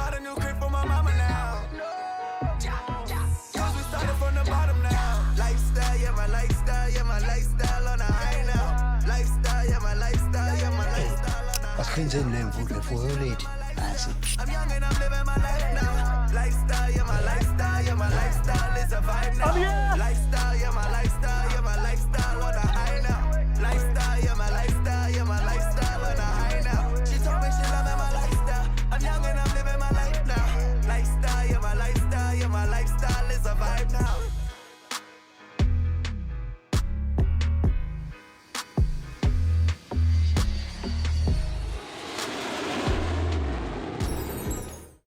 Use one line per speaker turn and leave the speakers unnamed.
bought a new crib for my mama now. Cause we started from the bottom now. Lifestyle, yeah, my lifestyle, yeah, my lifestyle on the high now. Lifestyle, yeah, my lifestyle, yeah, my lifestyle on the
high
I'm young and I'm living my life.